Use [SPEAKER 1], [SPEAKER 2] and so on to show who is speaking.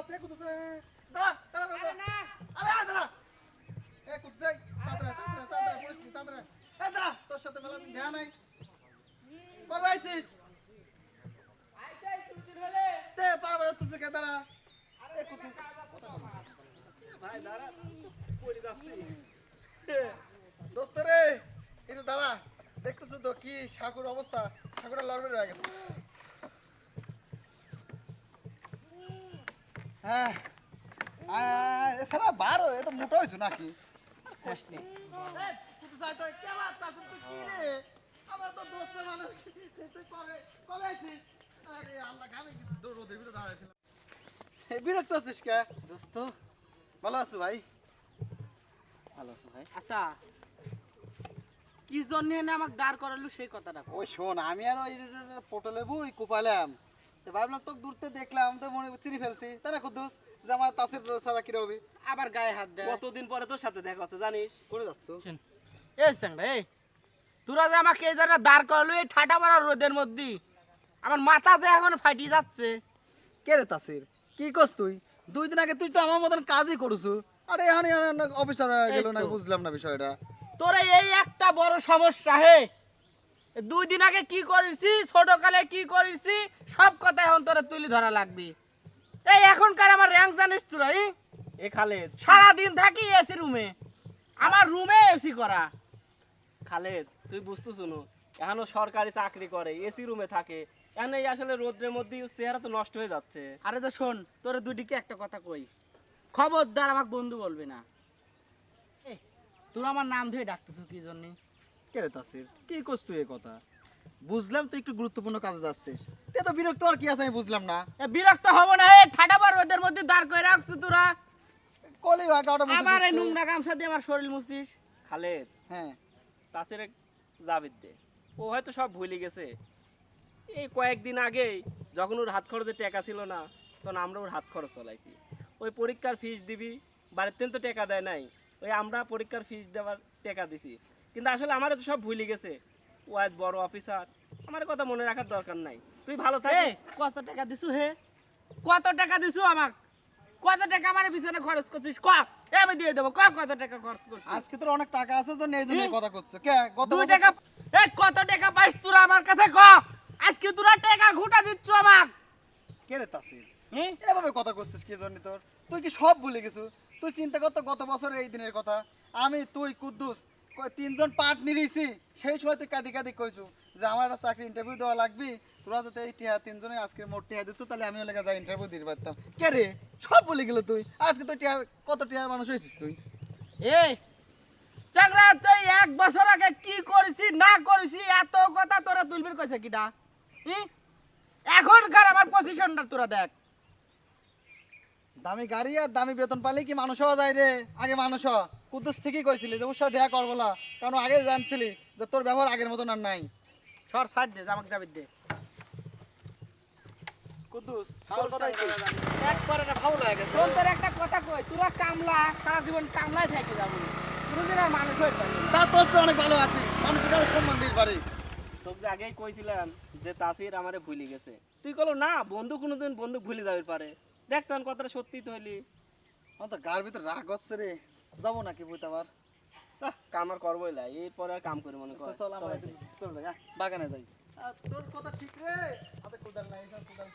[SPEAKER 1] আছে, কুদ্দুস, দাঁড়া, দাঁড়া, দাঁড়া,
[SPEAKER 2] না
[SPEAKER 1] আরে, আরে, দাঁড়া। এ, কুদ্দুস, এই, তাড়াতাড়ি, তাড়াতাড়ি, পুলিশ তাড়াতাড়ি। এ, দাঁড়া, তোর সাথে মেলাদিন দেখা নাই। কবে আইছিস?
[SPEAKER 2] আইসে তুই হলে
[SPEAKER 1] দে, পারাবার উঠতেছে কে, দাঁড়া। এ, কুদ্দুস,
[SPEAKER 2] ভাই দাঁড়া পড়ে যাচ্ছি
[SPEAKER 1] দোস্ত রে, একটু দাঁড়া। দেখতেছো তো কি সাকুর অবস্থা সাকুরা লড়বে হয়ে গেছে হ্যাঁ। এছাড়া বারো এ তো মোটা হয়েছো নাকি? বিরক্ত আছিস কে?
[SPEAKER 2] দোস্ত।
[SPEAKER 1] ভালো আছো ভাই?
[SPEAKER 2] ভালো আছো ভাই। আচ্ছা কি জন্য এনে আমাকে দাঁড় করালো সেই কথাটা।
[SPEAKER 1] ওই শোন আমি আর ওই পটলে বুই কোপালাম। তো ভাবলাম তোকে দূরতে দেখলাম তো মনে চিনি ফেলছি। তাই না কুদ্দুস? যে আমার তাসের ছাড়া কি রবি
[SPEAKER 2] আবার গায়ে হাত দেয়।
[SPEAKER 3] কতদিন পরে তোর সাথে দেখা হচ্ছে জানিস?
[SPEAKER 1] করে যাচ্ছ?
[SPEAKER 2] এই এই। তোরা যে আমাকে এই জায়গায় দাঁড় করালো এই ঠাটা মারা রোদের মধ্যে আমার মাথা যে এখন ফাটি যাচ্ছে।
[SPEAKER 1] কে রে তাসির? কি করছ তুই? দুই দিন আগে তুই তো আমার মতন কাজই করছু। আরে এখানে অফিসার হয়ে গেল না বুঝলাম না বিষয়টা।
[SPEAKER 2] তোরা এই একটা বড় সমস্যা হে। দুই দিন আগে কি করেছি? ছোটকালে কি করেছি? সব কথা এখন তোরা তুলি ধরা লাগবে। এই এখনকার আমার র্যাঙ্ক জানিস তোরা?
[SPEAKER 3] এ খালেদ।
[SPEAKER 2] সারাদিন থাকি এসি রুমে আমার রুমে এসি করা।
[SPEAKER 3] খালেদ তুই বুঝতে শুনো এখনও সরকারি চাকরি করে এসি রুমে থাকে। এখন এই আসলে রোদ্রের মধ্যে চেহারা তো নষ্ট হয়ে যাচ্ছে।
[SPEAKER 2] আরে তো শোন তোরা দুদিকে একটা কথা কই। খবরদার আমাকে বন্ধু বলবে না। তোরা আমার নাম ধরে ডাকতেছ কি জন্যে?
[SPEAKER 1] তাসির কি করছ তুই এই কথা? বুঝলাম তুই একটু গুরুত্বপূর্ণ কাজে যাচ্ছিস। তে তো বিরক্ত আর কি আছে আমি বুঝলাম না।
[SPEAKER 2] বিরক্ত হব না এ ঠাটা বার মধ্যে দাঁড় করে রাখছো তোরা।
[SPEAKER 1] কলি ভাই
[SPEAKER 2] আবার এই নোংরা গামছা দিয়ে আমার শরীর মুছিস।
[SPEAKER 3] খালেদ
[SPEAKER 1] হ্যাঁ।
[SPEAKER 3] তাছাড়া জাবিদ দে। ও হয়তো সব ভুলে গেছে। এই কয়েকদিন আগেই যখন ওর হাত খরচে টাকা ছিল না তখন আমরা ওর হাত খরচ চলাইছি। ওই পরীক্ষার ফিস দিবি বাড়িতে তো টাকা দেয় নাই। ওই আমরা পরীক্ষার ফিস দেওয়ার টাকা দিছি। কিন্তু আসলে আমার তো সব ভুলে গেছে। ও আজ বড় অফিসার আমার কথা মনে রাখার দরকার নাই। তুই ভালো
[SPEAKER 2] এ
[SPEAKER 3] থাকিস
[SPEAKER 2] কত টাকা দিছু হে? কত টাকা দিছু আমাক? কত টাকা আমার পিছনে খরচ করছিস? ক এ আমি দিয়ে দেবো। ক কত টাকা খরচ করছিস?
[SPEAKER 1] আজকে তোর অনেক টাকা আছে জন্য এই জন্য এই কথা করছ। কে বছর-
[SPEAKER 2] টাকা এ কত টাকা পাইস তোরা আমার কাছে? ক আজকে তোরা টাকা ঘুটা দিচ্ছ আমাক।
[SPEAKER 1] কে রে তাসির এভাবে কথা করছিস কি জন্য তোর? তুই কি সব ভুলে গেছু? তুই চিন্তা করতো গত বছর এই দিনের কথা। আমি তুই কুদ্দুস তিনজন পাট নিয়েছি সেই সময় তুই কাঁদি কাঁদি কইছু যে আমার একটা চাকরি ইন্টারভিউ দেওয়া লাগবে তোরা যাতে এই টিহা তিনজনে আজকে মোট টিহা দিত তাহলে আমিও লেগে যা ইন্টারভিউ দিতে পারতাম। কে রে? সব ভুলে গেল তুই। আজকে তুই টিহা কত টিহা মানুষ হয়েছিস তুই?
[SPEAKER 2] এই চাংরা তুই এক বছর আগে কি করেছি না করেছি এত কথা তোরা তুলবির কইছে কিটা হি? এখনকার আমার পজিশনটা তোরা দেখ।
[SPEAKER 1] দামি গাড়ি আর দামি বেতন পালে কি মানুষ হওয়া যায় রে? আগে মানুষ হ। কুদ্দুস ঠিকই কইছিলি যে ওর সাথে দেখা করব না কারণ আগে জানছিলি যে তোর ব্যবহার আগের মতন আর নাই।
[SPEAKER 2] সর সাইড দে আমাকে যাবি দে।
[SPEAKER 1] কুদ্দুস তোর কথাই কই। একবারে গেছে।
[SPEAKER 2] তোর তোর একটা কথা কই তোরা কামলা সারা জীবন কামলায় থেকে যাব। কোনোদিন আর মানুষ হইতে
[SPEAKER 1] তা তোর তো অনেক ভালো আছি। মানুষের কাছে সম্মান দিতে পারি।
[SPEAKER 3] তোকে যে আগেই কইছিলাম যে তাসির আমারে ভুলে গেছে। তুই কলো না বন্ধু কোনোদিন বন্ধু ভুলে যাবে পারে। দেখ তখন কথাটা সত্যি তো হইলি।
[SPEAKER 1] আমার তো গার ভিতরে রাগ হচ্ছে রে। যাব নাকি আবার?
[SPEAKER 3] আহ, কাম আর করবোই না এরপরে আর কাম করি মনে কর।
[SPEAKER 1] চল আমরা একদিন যাই বাগানে যাই। তোর কথা ঠিক রে। কোদাল নাই কোদাল